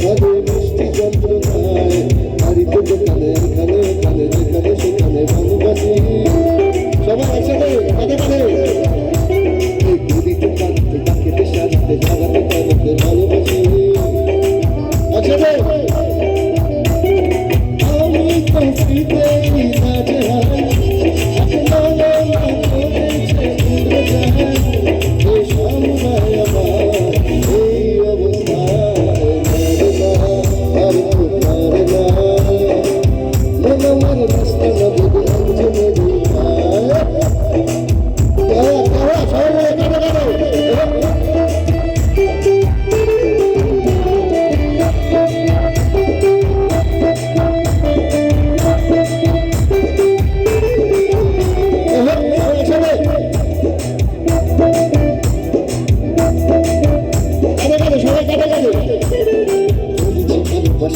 হবে মিষ্টি যন্ত্রণায় বাড়িতে দোকানে এখানে এখানে যেখানে সেখানে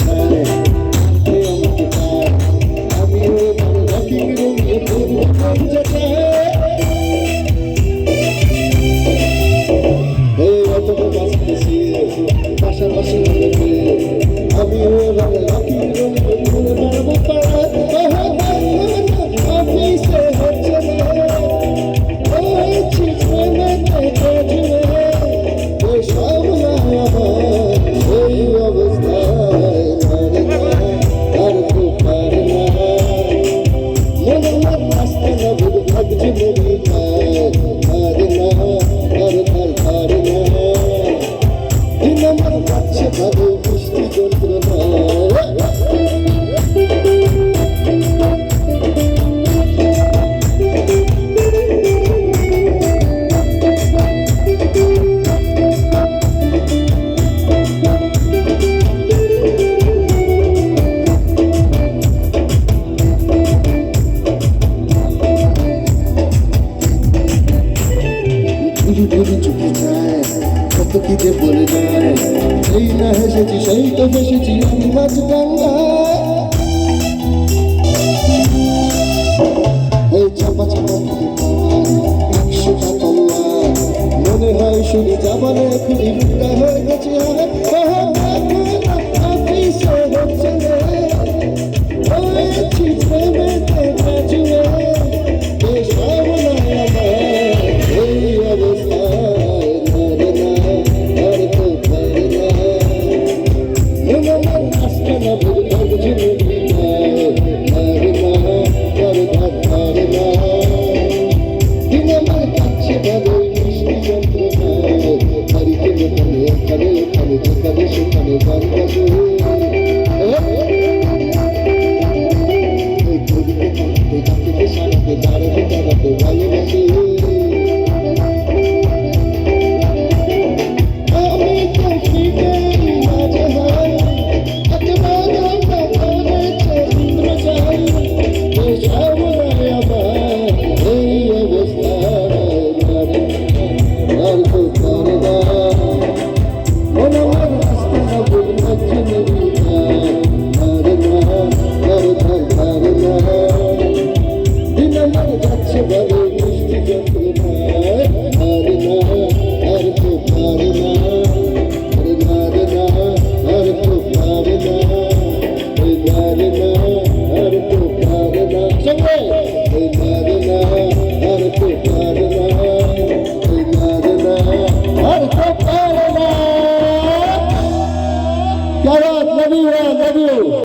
Oh. Thank you. ঝুড়ি ঝুড়ি চুপি যায়, কত কি যে বলে যায়। সেই না হেসেছি, সেই তো হেসেছি আমি নাচ গঙ্গা এই চাপা চাপা একশো টাকা মনে হয় শুনি যাবানে খুলি হয়ে গেছে